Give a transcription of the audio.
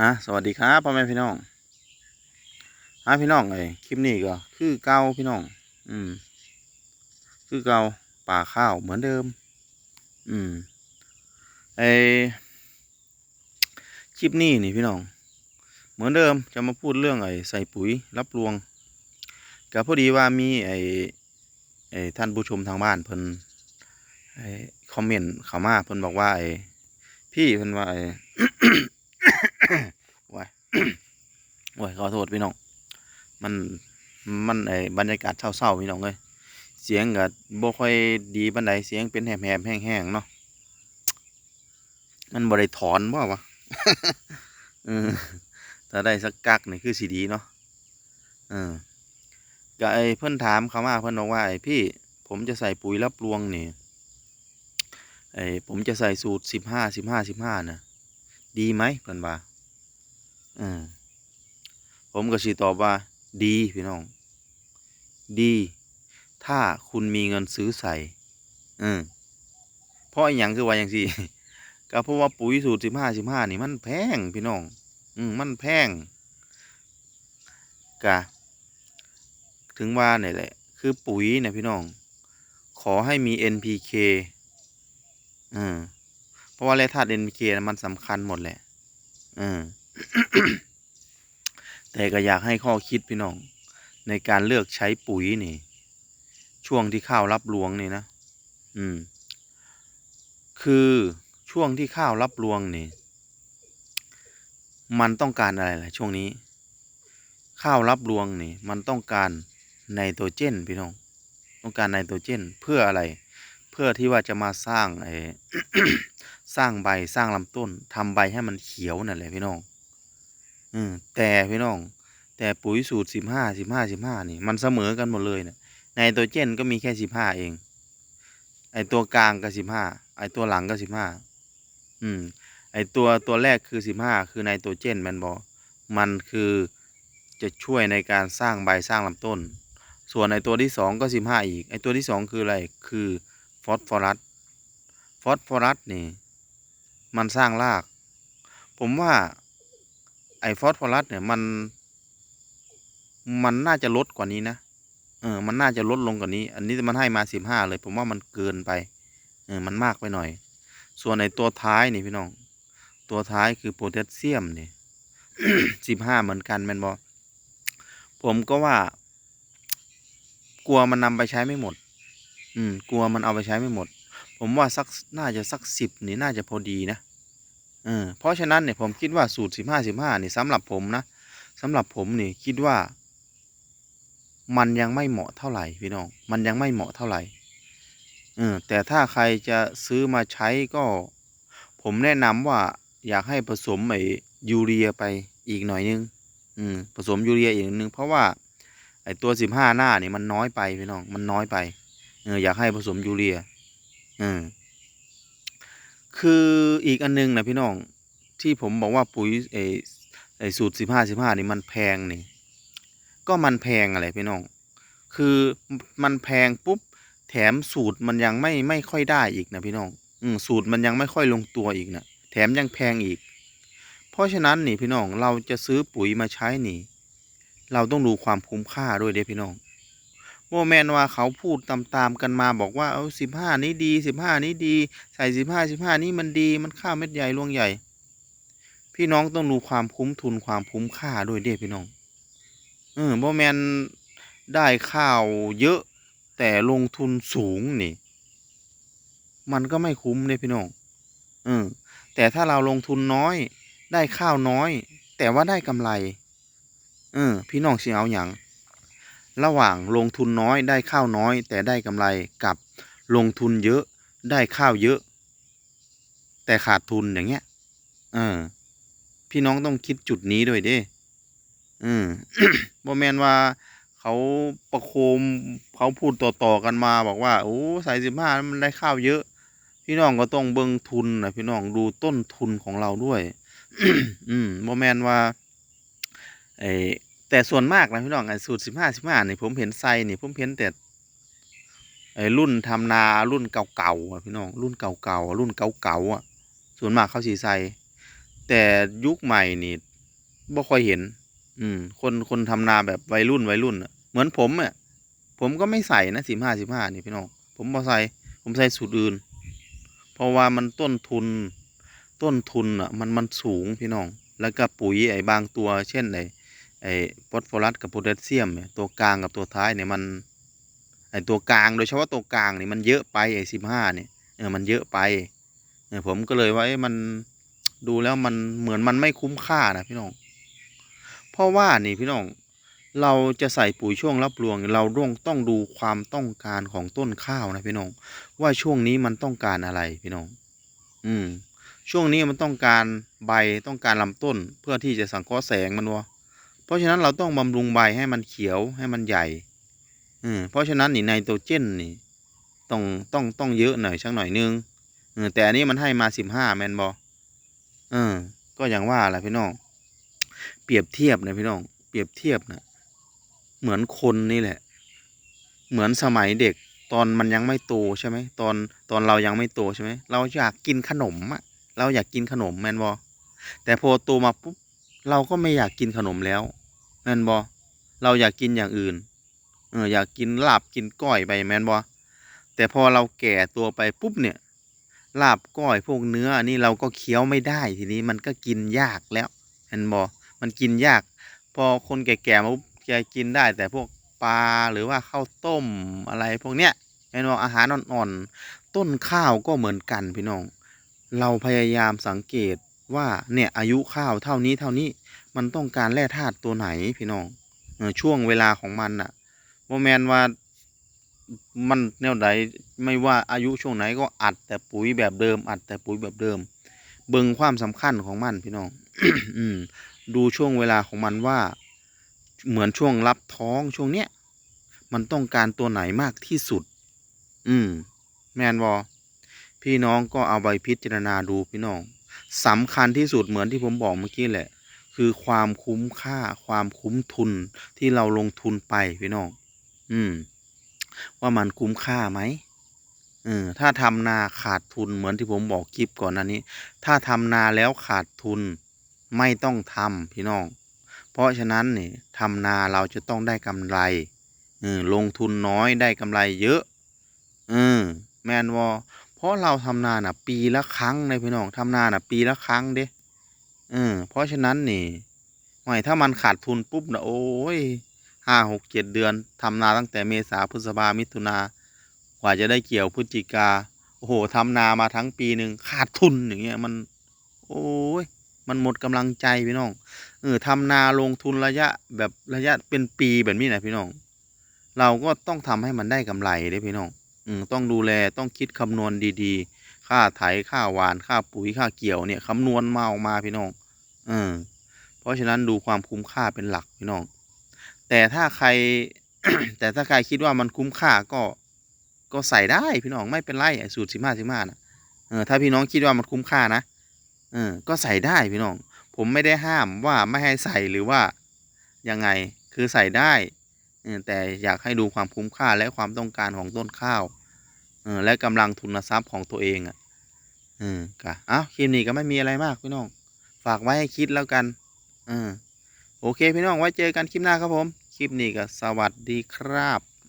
อะสวัสดีครับพ่อแม่พี่น้องอะพี่น้องไอ้คลิปนี้ก็คือเก่าพี่น้อง อืม คือเก่าป่าข้าวเหมือนเดิม อืมไอ้คลิปนี้นี่พี่น้อง เหมือนเดิมจะมาพูดเรื่องไอ้ใส่ปุ๋ยรับรวงก็พอดีว่ามีไอ้ไอ้ท่านผู้ชมทางบ้านเพิ่นไอ้คอมเมนต์เข้ามาเพิ่นบอกว่าไอ้พี่เพิ่นว่าไอ้ ว้ยโอ้ยขอโทษพี่น้อง มัน มันไอ้บรรยากาศเศร้าๆพี่น้องเลยเสียงก็บ่ค่อยดีปานใดเสียงเป็นแหบๆแห้งๆเนาะ มันบ่ได้ถอนบ่วะเออถ้าได้สักกักนี่คือสิดีเนาะเออก็ไอ้เพิ่อนถามเขามาเพิ่อนบอกว่าไอ้พี่ผมจะใส่ปุ๋ยรับรวงนี่ไอ้ผมจะใส่สูตรสิบห้าสิบห้าสิบห้านะดีไหมเพิ่นว่า อืมผมก็สิตอบว่า ดีพี่น้อง ดี ถ้าคุณมีเงินซื้อใส่อืมเพราะอย่างคือว่าอย่างสิก็เพราะว่าปุ๋ยสูตรสิบห้าสิบห้านี่มันแพงพี่น้อง อืมมันแพงกะถึงว่าเนี่ยแหละ คือปุ๋ยเนี่ยพี่น้อง ขอให้มี NPK อืมเพราะว่าแร่ธาตุ NPK มันสำคัญหมดแหละอืม แต่ก็อยากให้ข้อคิดพี่น้อง ในการเลือกใช้ปุ๋ยนี่ ช่วงที่ข้าวรับรวงนี่นะ อืม คือช่วงที่ข้าวรับรวงนี่ มันต้องการอะไรล่ะช่วงนี้ ข้าวรับรวงนี่ มันต้องการไนโตรเจนพี่น้อง ต้องการไนโตรเจน เพื่ออะไร เพื่อที่ว่าจะมาสร้างไอ้สร้างใบสร้างลำต้นทำใบให้มันเขียวนั่นแหละพี่น้อง อืมแต่พี่น้อง แต่ปุ๋ยสูตรสิบห้าสิบห้าสิบห้านี่ มันเสมอกันหมดเลยเนี่ยไนโตรเจนก็มีแค่สิบห้าเอง ไอตัวกลางก็สิบห้าไอตัวหลังก็สิบห้าอืม ไอตัวตัวแรกคือสิบห้าคือไนโตรเจนแมนบอมันคือจะช่วยในการสร้างใบสร้างลำต้น ส่วนไอตัวที่สองก็สิบห้าอีก ไอตัวที่สองคืออะไรคือฟอสฟอรัสฟอสฟอรัสนี่ มันสร้างราก ผมว่า ไอฟอสฟอรัสเนี่ยมัน มันน่าจะลดกว่านี้นะเออมันน่าจะลดลงกว่านี้ อันนี้มันให้มาสิบห้าเลย ผมว่ามันเกินไปเออมันมากไปหน่อย ส่วนในตัวท้ายนี่พี่น้อง ตัวท้ายคือโพแทสเซียมนี่สิบห้าเหมือนกันแมนบอผมก็ว่า กลัวมันนำไปใช้ไม่หมด อืม กลัวมันเอาไปใช้ไม่หมด ผมว่าสักน่าจะสักสิบนี่น่าจะพอดีนะ เออเพราะฉะนั้นเนี่ยผมคิดว่าสูตรสิบห้าสิบห้านี่สำหรับผมนะสำหรับผมนี่คิดว่า มันยังไม่เหมาะเท่าไหร่พี่น้อง มันยังไม่เหมาะเท่าไหร่เออแต่ถ้าใครจะซื้อมาใช้ก็ ผมแนะนำว่าอยากให้ผสมไอ้ยูเรียไปอีกหน่อยนึง อืมผสมยูเรียอีกนึง เพราะว่าไอ้ตัวสิบห้าหน้านี่มันน้อยไปพี่น้อง มันน้อยไป เอออยากให้ผสมยูเรีย อืม คืออีกอันนึงนะพี่น้องที่ผมบอกว่าปุ๋ยไอ้ไอ้สูตรสิบห้าสิบห้านี่มันแพงนี่ ก็มันแพงอะไรพี่น้อง คือมันแพงปุ๊บแถมสูตรมันยังไม่ไม่ค่อยได้อีกนะพี่น้อง อืสูตรมันยังไม่ค่อยลงตัวอีกนะแถมยังแพงอีก เพราะฉะนั้นนี่พี่น้องเราจะซื้อปุ๋ยมาใช้นี่ เราต้องดูความคุ้มค่าด้วยเด้พี่น้อง โมแมนว่าเขาพูดตามๆกันมาบอกว่าเอาสิบห้านี้ดีสิบห้านี้ดี ใส่สิบห้าสิบห้านี้มันดีมันข้าวเม็ดใหญ่รวงใหญ่ พี่น้องต้องดูความคุ้มทุนความคุ้มค่าด้วยเด้พี่น้องเออโมแมนได้ข้าวเยอะแต่ลงทุนสูงนี่ มันก็ไม่คุ้มเลยพี่น้องเออแต่ถ้าเราลงทุนน้อย ได้ข้าวน้อย แต่ว่าได้กำไร เออ พี่น้องสิเอาอย่าง ระหว่างลงทุนน้อยได้ข้าวน้อย แต่ได้กำไรกับลงทุนเยอะได้ข้าวเยอะ แต่ขาดทุนอย่างเงี้ยเออพี่น้องต้องคิดจุดนี้ด้วยเด้อืมบ่แมนว่าเขาประโคมเขาพูดต่อๆกันมาบอกว่าโอ้ใส่สิบห้ามันได้ข้าวเยอะ พี่น้องก็ต้องเบิ่งทุนนะพี่น้องดูต้นทุนของเราด้วย อืมบ่แมนว่าไอ แต่ส่วนมากนะพี่น้องไอ้สูตรสิบห้าสิบห้านี่ผมเห็นไซนี่ผมเห็นแต่ไอ้รุ่นทำนารุ่นเก่าๆอะพี่น้องรุ่นเก่าๆอะรุ่นเก่าๆอะ ส่วนมากเขาสีใส่แต่ยุคใหม่นี่บ่ค่อยเห็น อืม คนคนทำนาแบบวัยรุ่นวัยรุ่นอะเหมือนผมอะผมก็ไม่ใส่นะสิบห้าสิบห้านี่พี่น้องผมบ่ใส่ผมใส่สูตรอื่น เพราะว่ามันต้นทุนต้นทุนอะ มันมันสูงพี่น้อง แล้วก็ปุ๋ยไอ้บางตัวเช่นไอ้ ไอ้ฟอสฟอรัสกับโพแทสเซียมเนี่ยตัวกลางกับตัวท้ายเนี่ยมันไอ้ตัวกลางโดยเฉพาะตัวกลางนี่มันเยอะไปไอ้สิบห้าเนี่ยเออมันเยอะไปเออผมก็เลยว่าเอ้มันดูแล้วมันเหมือนมันไม่คุ้มค่านะพี่น้อง เพราะว่านี่พี่น้องเราจะใส่ปุ๋ยช่วงรับรวง เราต้องต้องดูความต้องการของต้นข้าวนะพี่น้อง ว่าช่วงนี้มันต้องการอะไรพี่น้อง อืมช่วงนี้มันต้องการใบต้องการลำต้นเพื่อที่จะสังเคราะห์แสงมันวะ เพราะฉะนั้นเราต้องบำรุงใบให้มันเขียวให้มันใหญ่อืมเพราะฉะนั้นนี่ไนโตรเจนนี่ต้องต้องต้องเยอะหน่อยสักหน่อยนึงเออแต่อันนี้มันให้มาสิบห้าแมนบอเออ ก็อย่างว่าแหละพี่น้อง เปรียบเทียบนะพี่น้อง เปรียบเทียบนะเหมือนคนนี่แหละ เหมือนสมัยเด็กตอนมันยังไม่โตใช่ไหมตอนตอนเรายังไม่โตใช่ไหมเราอยากกินขนมอะเราอยากกินขนมแมนบอแต่พอโตมาปุ๊บ เราก็ไม่อยากกินขนมแล้วแมนบอเราอยากกินอย่างอื่นเอออยากกินลาบกินก้อยไปแมนบอแต่พอเราแก่ตัวไปปุ๊บเนี่ยลาบก้อยพวกเนื้อนนี้เราก็เคี้ยวไม่ได้ทีนี้มันก็กินยากแล้วแมนบอมันกินยาก พอคนแก่ๆมาปุ๊บแกกินได้แต่พวกปลาหรือว่าข้าวต้มอะไรพวกเนี้ยแมนบออาหารอ่อนๆต้นข้าวก็เหมือนกันพี่น้อง เราพยายามสังเกต ว่าเนี่ยอายุข้าวเท่านี้เท่านี้มันต้องการแร่ธาตุตัวไหนพี่น้องช่วงเวลาของมันอะโมแมนว่ามันแนวใดไม่ว่าอายุช่วงไหนก็อัดแต่ปุ๋ยแบบเดิม อัดแต่ปุ๋ยแบบเดิม เบิ่งความสำคัญของมันพี่น้องอืดูช่วงเวลาของมันว่า เหมือนช่วงรับท้องช่วงเนี้ยมันต้องการตัวไหนมากที่สุด อืม แมนบอพี่น้องก็เอาไปพิจารณาดูพี่น้อง สำคัญที่สุดเหมือนที่ผมบอกเมื่อกี้แหละ คือความคุ้มค่าความคุ้มทุนที่เราลงทุนไปพี่น้องอืม ว่ามันคุ้มค่าไหมเออถ้าทำนาขาดทุนเหมือนที่ผมบอกคลิปก่อนหน้านี้ ถ้าทำนาแล้วขาดทุนไม่ต้องทำพี่น้อง เพราะฉะนั้นเนี่ยทำนาเราจะต้องได้กำไรเออลงทุนน้อยได้กำไรเยอะเออแมนวอ ราะเราทำนาน่ะ ปีละครั้งเลยพี่น้องทำนาน่ะ ปีละครั้งเด้เออเพราะฉะนั้นนี่ไม่ถ้ามันขาดทุนปุ๊บนะโอ้ยห้าหกเจ็ดเดือนทำนาตั้งแต่เมษาพฤษภามิถุนากว่าจะได้เกี่ยวพฤศจิกาโอ้โหทำนามาทั้งปีหนึ่งขาดทุนอย่างเงี้ยมัน โอ้ยมันหมดกำลังใจพี่น้อง เออทำนาลงทุนระยะแบบระยะเป็นปีแบบนี้นะพี่น้อง เราก็ต้องทำให้มันได้กำไรเด้พี่น้อง อืมต้องดูแลต้องคิดคำนวณดีๆ ค่าไถค่าหวานค่าปุ๋ยค่าเกี่ยวเนี่ยคำนวณมาออกมาพี่น้องเออเพราะฉะนั้นดูความคุ้มค่าเป็นหลักพี่น้อง แต่ถ้าใคร แต่ถ้าใครคิดว่ามันคุ้มค่าก็ก็ใส่ได้พี่น้องไม่เป็นไรสูตรสิบห้าสิบห้านะเออถ้าพี่น้องคิดว่ามันคุ้มค่านะเออก็ใส่ได้พี่น้อง ผมไม่ได้ห้ามว่าไม่ให้ใส่หรือว่ายังไงคือใส่ได้ แต่อยากให้ดูความคุ้มค่าและความต้องการของต้นข้าวและกำลังทุนทรัพย์ของตัวเองอะอืมกะอ้าวคลิปนี้ก็ไม่มีอะไรมากพี่น้อง ฝากไว้ให้คิดแล้วกันอืมโอเคพี่น้องไว้เจอกันคลิปหน้าครับผม คลิปนี้ก็สวัสดีครับ